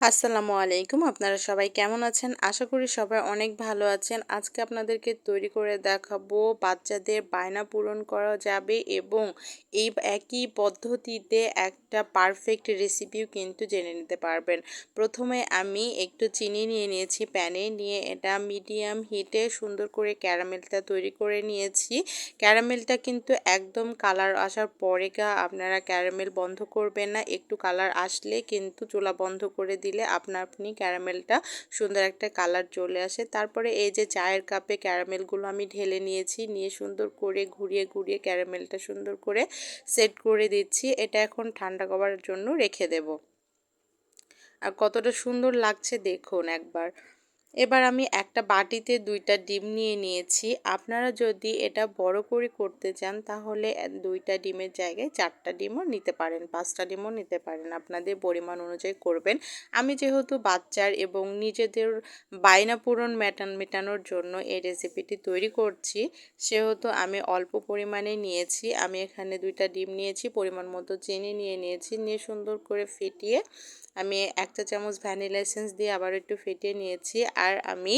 আসসালামু আলাইকুম। আপনারা সবাই কেমন আছেন? আশা করি সবাই অনেক ভালো আছেন। আজকে আপনাদেরকে তৈরি করে দেখাবো বাচ্চাদের বায়না পূরণ করা যাবে এবং এই একই পদ্ধতিতে একটা পারফেক্ট রেসিপিও কিন্তু জেনে নিতে পারবেন। প্রথমে আমি একটু চিনি নিয়ে নিয়েছি, প্যানে নিয়ে এটা মিডিয়াম হিটে সুন্দর করে ক্যারামেলটা তৈরি করে নিয়েছি। ক্যারামেলটা কিন্তু একদম কালার আসার পরে আপনারা ক্যারামেল বন্ধ করবেন না। একটু কালার আসলে কিন্তু চুলা বন্ধ করে দিলে আপনার আপনি ক্যারামেলটা সুন্দর একটা কালার চলে আসে। তারপরে এই যে চায়ের কাপে ক্যারামেলগুলো আমি ঢেলে নিয়েছি, নিয়ে সুন্দর করে ঘুরিয়ে ঘুরিয়ে ক্যারামেলটা সুন্দর করে সেট করে দিচ্ছি। এটা এখন ঠান্ডা করার জন্য রেখে দেব। আর কতটা সুন্দর লাগছে দেখুন একবার। এবার আমি একটা বাটিতে দুইটা ডিম নিয়ে নিয়েছি। আপনারা যদি এটা বড় করে করতে চান, তাহলে দুইটা ডিমের জায়গায় চারটা ডিমও নিতে পারেন, পাঁচটা ডিমও নিতে পারেন। আপনাদের পরিমাণ অনুযায়ী করবেন। আমি যেহেতু বাচ্চার এবং নিজেদের বায়না পূরণ মেটান, মেটানোর জন্য এই রেসিপিটি তৈরি করছি, সেহেতু আমি অল্প পরিমাণে নিয়েছি। আমি এখানে দুইটা ডিম নিয়েছি, পরিমাণ মতো চিনি নিয়ে নিয়েছি। নিয়ে সুন্দর করে ফেটিয়ে আমি একটা চামচ ভ্যানিলা এসেন্স দিয়ে আবার একটু ফেটিয়ে নিয়েছি। আর আমি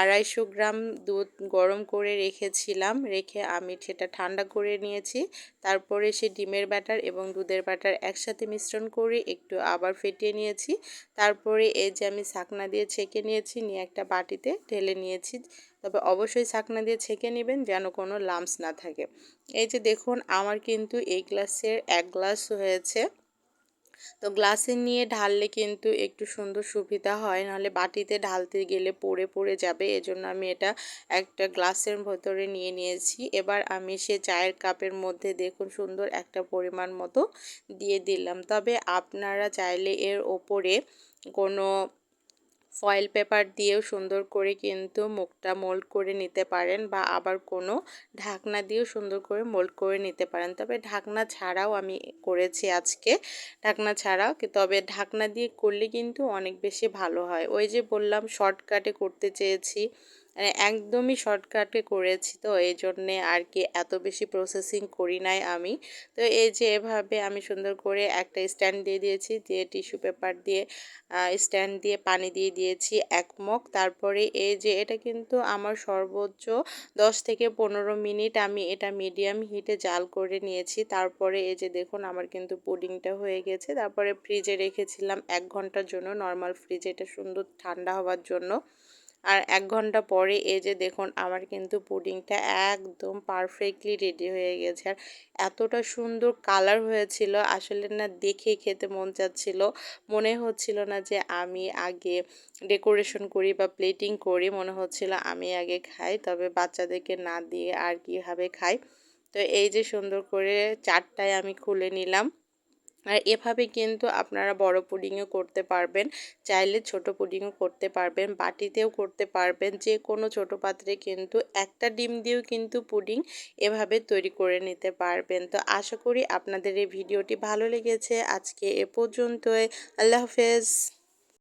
আড়াইশো গ্রাম দুধ গরম করে রেখেছিলাম, রেখে আমি সেটা ঠান্ডা করে নিয়েছি। তারপরে সে ডিমের ব্যাটার এবং দুধের ব্যাটার একসাথে মিশ্রণ করে একটু আবার ফেটিয়ে নিয়েছি। তারপরে এই যে আমি ছাকনা দিয়ে ছেঁকে নিয়েছি, নিয়ে একটা বাটিতে ঢেলে নিয়েছি। তবে অবশ্যই ছাকনা দিয়ে ছেঁকে নেবেন যেন কোনো লামস না থাকে। এই যে দেখুন, আমার কিন্তু এই গ্লাসের এক গ্লাস হয়েছে। তো গ্লাসে নিয়ে ঢাললে কিন্তু একটু সুন্দর সুবিধা হয়। নাহলে বাটিতে ঢালতে গেলে পড়ে পড়ে যাবে। এজন্য আমি এটা একটা গ্লাসের ভেতরে নিয়ে নিয়েছি। এবার আমি সে চায়ের কাপের মধ্যে দেখুন সুন্দর একটা পরিমাণ মতো দিয়ে দিলাম। তবে আপনারা চাইলে এর ওপরে কোনো ফয়েল পেপার দিয়েও সুন্দর করে কিন্তু মুখটা মোল্ড করে নিতে পারেন বা আবার কোনো ঢাকনা দিয়েও সুন্দর করে মোল্ড করে নিতে পারেন। তবে ঢাকনা ছাড়াও আমি করেছি আজকে। ঢাকনা ছাড়াও তবে ঢাকনা দিয়ে করলে কিন্তু অনেক বেশি ভালো হয়। ওই যে বললাম শর্টকাটে করতে চেয়েছি। মানে একদমই শর্টকাটে করেছি। তো এই জন্যে আর কি এত বেশি প্রসেসিং করি নাই আমি। তো এই যে এভাবে আমি সুন্দর করে একটা স্ট্যান্ড দিয়ে দিয়েছি, দিয়ে টিস্যু পেপার দিয়ে স্ট্যান্ড দিয়ে পানি দিয়ে দিয়েছি এক মগ। তারপরে এই যে এটা কিন্তু আমার সর্বোচ্চ দশ থেকে পনেরো মিনিট আমি এটা মিডিয়াম হিটে জাল করে নিয়েছি। তারপরে এই যে দেখুন আমার কিন্তু পুডিংটা হয়ে গেছে। তারপরে ফ্রিজে রেখেছিলাম এক ঘণ্টার জন্য নর্মাল ফ্রিজে এটা সুন্দর ঠান্ডা হওয়ার জন্য। আর এক ঘণ্টা পরে এই যে দেখুন, আমার কিন্তু পুডিংটা একদম পারফেক্টলি রেডি হয়ে গেছে। আর এতটা সুন্দর কালার হয়েছিল, আসলে না দেখে খেতে মন চাচ্ছিল। মনে হচ্ছিল না যে আমি আগে ডেকোরেশন করি বা প্লেটিং করি, মনে হচ্ছিল আমি আগে খাই, তবে বাচ্চাদেরকে না দিয়ে আর কীভাবে খাই। তো এই যে সুন্দর করে চারটায় আমি খুলে নিলাম। আর এভাবে কিন্তু আপনারা বড় পুডিংও করতে পারবেন। চাইলে ছোট পুডিংও করতে পারবেন, বাটিতেও করতে পারবেন। যে কোনো ছোট পাত্রে কিন্তু একটা ডিম দিয়েও কিন্তু পুডিং এভাবে তৈরি করে নিতে পারবেন। তো আশা করি আপনাদের এই ভিডিওটি ভালো লেগেছে। আজকে এ পর্যন্তই। আল্লাহ হাফেজ।